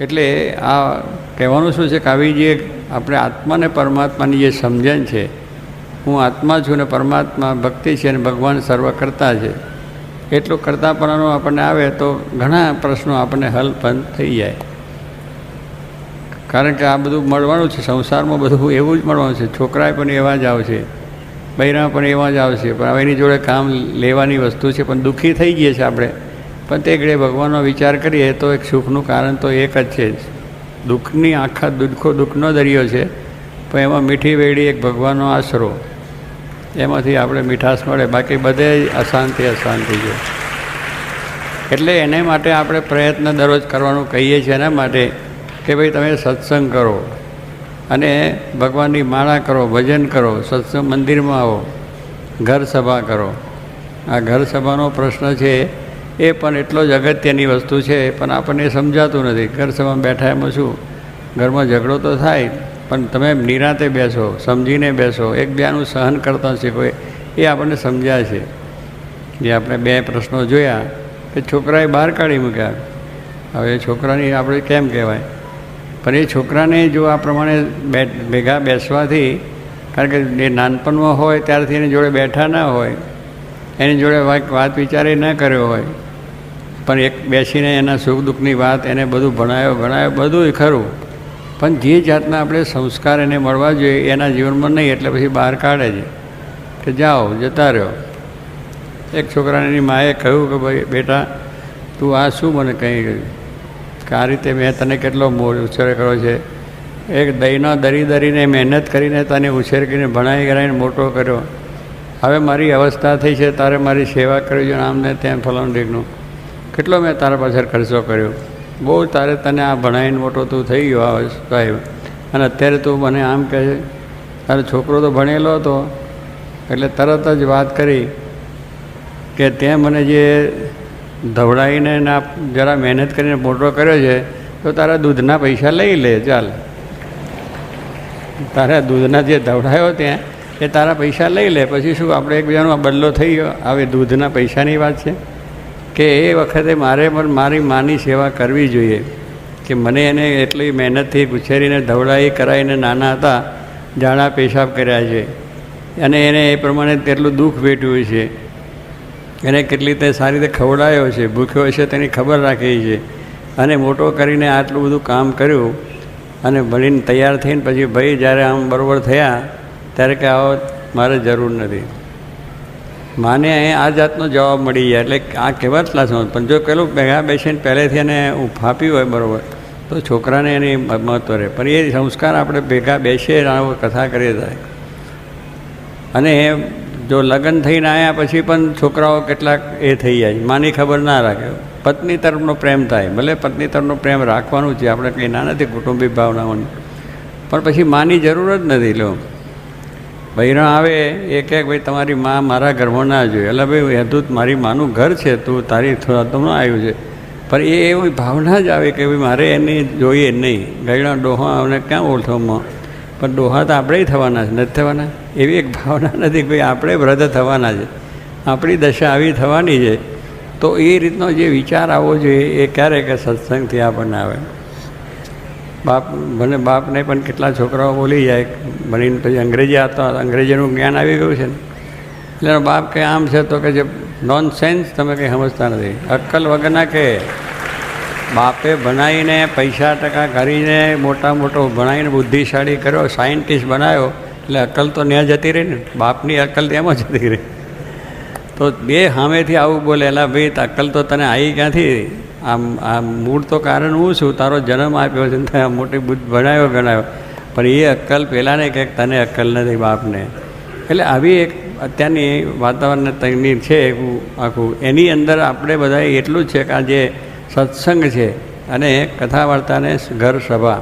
એટલે આ કહેવાનું શું છે? કે આવી જે આપણે આત્માને પરમાત્માની જે સમજણ છે, હું આત્મા છું ને પરમાત્મા ભક્તિ છે અને ભગવાન સર્વ કરતા છે, એટલું કરતાપણાનું આપણને આવે તો ઘણા પ્રશ્નો આપણને હલ પણ થઈ જાય. કારણ કે આ બધું મળવાનું છે, સંસારમાં બધું એવું જ મળવાનું છે. છોકરાએ પણ એવા જ આવશે બૈરા પણ એવા જ આવશે, પણ હવે એની જોડે કામ લેવાની વસ્તુ છે, પણ દુઃખી થઈ ગઈએ છીએ આપણે. પણ તે ઘડે ભગવાનનો વિચાર કરીએ તો એક સુખનું કારણ તો એક જ છે જ. દુઃખની આખા દુઃખો દુઃખનો દરિયો છે, પણ એમાં મીઠી વેડી એક ભગવાનનો આશરો. એમાંથી આપણે મીઠાશ મળે, બાકી બધે અશાંતિ અશાંતિ છે. એટલે એને માટે આપણે પ્રયત્ન દરરોજ કરવાનું કહીએ છીએ એના માટે કે ભાઈ તમે સત્સંગ કરો અને ભગવાનની માળા કરો, ભજન કરો, સત્સંગ મંદિરમાં આવો, ઘર સભા કરો. આ ઘર સભાનો પ્રશ્ન છે એ પણ એટલો જ અગત્યની વસ્તુ છે પણ આપણને સમજાતું નથી. ઘર સમા બેઠા એમાં શું? ઘરમાં ઝઘડો તો થાય, પણ તમે નિરાતે બેસો, સમજીને બેસો. એકબીજાનું સહન કરતા શીખો, એ આપણને સમજ્યા છે. જે આપણે બે પ્રશ્નો જોયા, એ છોકરાએ બહાર કાઢી મૂક્યા. હવે છોકરાની આપણે કેમ કહેવાય? પણ એ છોકરાને જો આ પ્રમાણે ભેગા બેસવાથી, કારણ કે એ નાનપણમાં હોય, ત્યારથી એની જોડે બેઠા ના હોય, એની જોડે વાત વિચારે ન કર્યો હોય પણ એક બેસીને એના સુખ દુઃખની વાત એને બધું ભણાયો ભણાયો બધું ખરું. પણ જે જાતના આપણે સંસ્કાર એને મળવા જોઈએ, એના જીવનમાં નહીં, એટલે પછી બહાર કાઢે છે. કે જાઓ, જતા રહ્યો. એક છોકરાને એની માએ કહ્યું કે ભાઈ, બેટા, તું આ શું મને કહી ગયું કે આ રીતે મેં તને કેટલો મો ઉછેર કર્યો છે. એક દહીંનો દરી દરીને મહેનત કરીને તને ઉછેર કરીને ભણાઈ ગણાવીને મોટો કર્યો. હવે મારી અવસ્થા થઈ છે, તારે મારી સેવા કરવી જોઈએ આમને ત્યાં ફલાણ ઢીકનું કેટલો મેં તારા પાછળ ખર્ચો કર્યો? બહુ તારે તને આ ભણાવીને મોટો તું થઈ ગયો, આ સાહેબ. અને અત્યારે તું મને આમ કહે છે, તારો છોકરો તો ભણેલો હતો. એટલે તરત જ વાત કરી કે તે મને જે ધવડાવીને ના જરા મહેનત કરીને મોટો કર્યો છે, તો તારા દૂધના પૈસા લઈ લે, ચાલ. તારા દૂધના જે ધવડાયો ત્યાં એ તારા પૈસા લઈ લે. પછી શું, આપણે એકબીજાનો બદલો થઈ ગયો? આવે દૂધના પૈસાની વાત છે. કે એ વખતે મારે પણ મારી માની સેવા કરવી જોઈએ કે મને એને એટલી મહેનતથી ઉછેરીને ધવડાઈ કરાવીને નાના હતા જાણા પેશાબ કર્યા છે. અને એને એ પ્રમાણે તેટલું દુઃખ વેઠ્યું છે. એને કેટલી તે સારી રીતે ખવડાયો છે, ભૂખ્યો છે તેની ખબર રાખી છે. અને મોટો કરીને આટલું બધું કામ કર્યું અને ભણીને તૈયાર થઈને પછી ભાઈ જ્યારે આમ બરોબર થયા, ત્યારે કે આવો, મારે જરૂર નથી. માને અહીં આ જાતનો જવાબ મળી જાય. એટલે આ કેવા ક્લાસમાં પણ જો પેલું ભેગા બેસીને પહેલેથી એને ફાપ્યું હોય બરાબર, તો છોકરાને એની મહત્વ રહે. પણ એ સંસ્કાર આપણે ભેગા બેસીએ કથા કરીએ થાય. અને જો લગ્ન થઈને આવ્યા પછી પણ છોકરાઓ કેટલાક એ થઈ જાય માની ખબર ના રાખે. પત્ની તરફનો પ્રેમ થાય. ભલે પત્ની તરફનો પ્રેમ રાખવાનું છે. આપણે કંઈ ના નથી કુટુંબી ભાવનાઓની. પણ પછી માની જરૂર જ નથી. લો બૈરા આવે, એ કહે ભાઈ, તમારી મા મારા ઘરમાં ના જોઈએ. એટલે ભાઈ હેતું, મારી માનું ઘર છે, તું તારી થોડા ન આવ્યું છે. પણ એ એવી ભાવના જ આવે કે, ભાઈ, મારે એને જોઈએ નહીં. ગયડા ડોહા અમને ક્યાં ઓળખવામાં? પણ ડોહા તો આપણે થવાના છે, નથી થવાના? એવી એક ભાવના નથી કે, ભાઈ આપણે વ્રત થવાના છે. આપણી દશા આવી થવાની છે. તો એ રીતનો જે વિચાર આવવો જોઈએ, એ ક્યારે કે સત્સંગથી આપણને આવે. બાપ, મને બાપને પણ કેટલા છોકરાઓ બોલી જાય. ભણીને પછી અંગ્રેજી આવતા અંગ્રેજીનું જ્ઞાન આવી ગયું છે ને. એટલે બાપ કે આમ છે તો કે જે નોન સેન્સ તમે કંઈ સમજતા નથી. અક્કલ વગરના કે બાપે ભણાવીને પૈસા ટકા કરીને મોટા મોટો ભણાવીને બુદ્ધિશાળી કર્યો સાયન્ટિસ્ટ બનાવ્યો એટલે અક્કલ તો ત્યાં જતી રહી ને. બાપની અક્કલ તેમાં જતી રહી. તો બે સામેથી આવું બોલે, એલા ભાઈ અક્કલ તો તને આવી ક્યાંથી? આમ આ મૂળ તો કારણ હું છું, તારો જન્મ આપ્યો છે, ને મોટી બુદ્ધ ભણાવ્યો ગણાવ્યો પણ એ અક્કલ પહેલાંને કંઈક તને અક્કલ નથી બાપને. એટલે આવી એક અત્યારની વાતાવરણ તકની છે આખું. એની અંદર આપણે બધા એટલું જ છે કે આ જે સત્સંગ છે, અને કથા વાર્તાને ઘર સભા.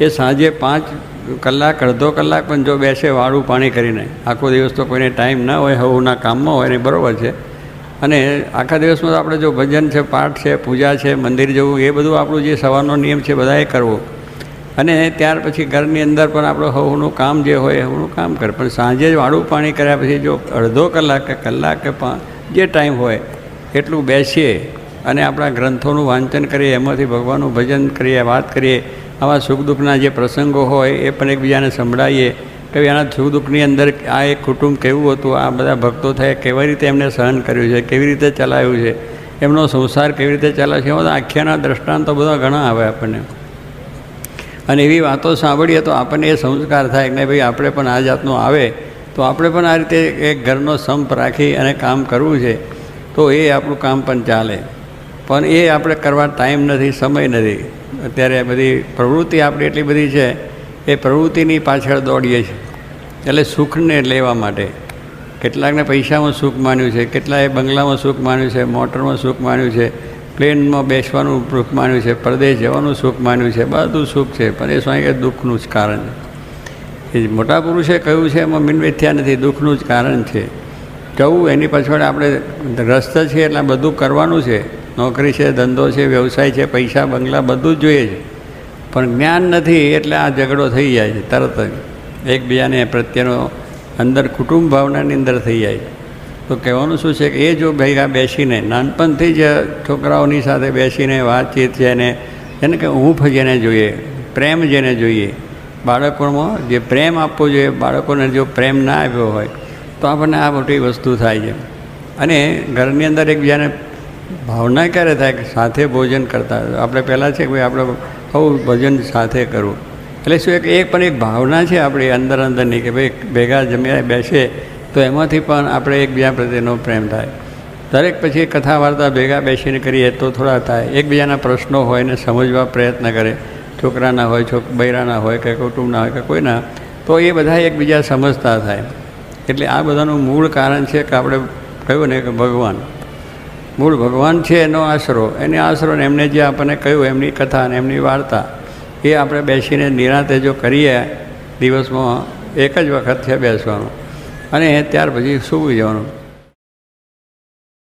એ સાંજે પાંચ કલાક, અડધો કલાક પણ જો બેસે વાળું પાણી કરીને. આખો દિવસ તો કોઈને ટાઈમ ના હોય, હવુંના કામમાં હોય ને બરાબર છે. અને આખા દિવસમાં તો આપણે જો ભજન છે, પાઠ છે, પૂજા છે, મંદિર જવું, એ બધું આપણું જે સવારનો નિયમ છે, બધાએ કરવો. અને ત્યાર પછી ઘરની અંદર પણ આપણું હવનું કામ જે હોય હવનું કામ કરે. પણ સાંજે વાળું પાણી કર્યા પછી જો અડધો કલાક કે કલાક કે જે ટાઈમ હોય, એટલું બેસીએ અને આપણા ગ્રંથોનું વાંચન કરીએ, એમાંથી ભગવાનનું ભજન કરીએ, વાત કરીએ, આવા સુખ દુઃખના જે પ્રસંગો હોય, એ પણ એકબીજાને સંભળાવીએ. કે આના સુખ દુઃખની અંદર આ એક કુટુંબ કેવું હતું, આ બધા ભક્તો થયા, કેવી રીતે એમને સહન કર્યું છે, કેવી રીતે ચલાવ્યું છે, એમનો સંસાર કેવી રીતે ચલાવે છે એમાં આખ્યાના, દ્રષ્ટાંતો બધા ઘણા આવે આપણને. અને એવી વાતો સાંભળીએ તો આપણને એ સંસ્કાર થાય કે ભાઈ, આપણે પણ આ જાતનું આવે, તો આપણે પણ આ રીતે એક ઘરનો સંપ રાખી અને કામ કરવું છે, તો એ આપણું કામ પણ ચાલે. પણ એ આપણે કરવા ટાઈમ નથી, સમય નથી. અત્યારે બધી પ્રવૃત્તિ આપણી એટલી બધી છે એ પ્રવૃત્તિની પાછળ દોડીએ છીએ. એટલે સુખને લેવા માટે. કેટલાકને પૈસામાં સુખ માન્યું છે, કેટલાએ બંગલામાં સુખ માન્યું છે, મોટરમાં સુખ માન્યું છે, પ્લેનમાં બેસવાનું સુખ માન્યું છે, પરદેશ જવાનું સુખ માન્યું છે, બધું સુખ છે, પણ એ સ્વામી દુઃખનું જ કારણ છે. એ મોટા પુરુષે કહ્યું છે, એમાં મિનવેથ્યા નથી, દુઃખનું જ કારણ છે. જવું એની પાછળ આપણે રસ્તે છે, એટલે બધું કરવાનું છે. નોકરી છે, ધંધો છે, વ્યવસાય છે, પૈસા, બંગલા બધું જ જોઈએ છે. પણ જ્ઞાન નથી એટલે આ ઝઘડો થઈ જાય છે, તરત જ. એકબીજાને પ્રત્યેનો અંદર કુટુંબ ભાવનાની અંદર થઈ જાય તો કહેવાનું શું છે કે એ જો ભેગા બેસીને, નાનપણથી જ છોકરાઓની સાથે બેસીને વાતચીત છે એને એને કે ઊંફ જેને જોઈએ, પ્રેમ જેને જોઈએ. બાળકોમાં જે પ્રેમ આપવો જોઈએ, બાળકોને જો પ્રેમ ના આપ્યો હોય, તો આપણને આ મોટી વસ્તુ થાય છે. અને ઘરની અંદર એકબીજાને ભાવના ક્યારે થાય કે સાથે ભોજન કરતા? આપણે પહેલાં છે કે ભાઈ આપણે બહુ ભોજન સાથે કરવું. એટલે શું એક એક પણ એક ભાવના છે આપણી અંદર અંદરની કે ભાઈ ભેગા જમ્યા બેસે, તો એમાંથી પણ આપણે એકબીજા પ્રત્યેનો પ્રેમ થાય. દરેક પછી કથા વાર્તા ભેગા બેસીને કરીએ તો થોડા થાય. એકબીજાના પ્રશ્નો હોય ને સમજવા પ્રયત્ન કરે. છોકરાના હોય, છોક બૈરાના હોય કે કુટુંબના હોય કે કોઈના, તો એ બધા એકબીજા સમજતા થાય. એટલે આ બધાનું મૂળ કારણ છે કે આપણે કહ્યું ને કે ભગવાન. મૂળ ભગવાન છે એનો આશરો. એને આશરો ને એમને જે આપણને કહ્યું, એમની કથા અને એમની વાર્તા, એ આપણે બેસીને નિરાંતે જો કરીએ, દિવસમાં એક જ વખત છે બેસવાનું. અને ત્યાર પછી સૂવું જવાનું.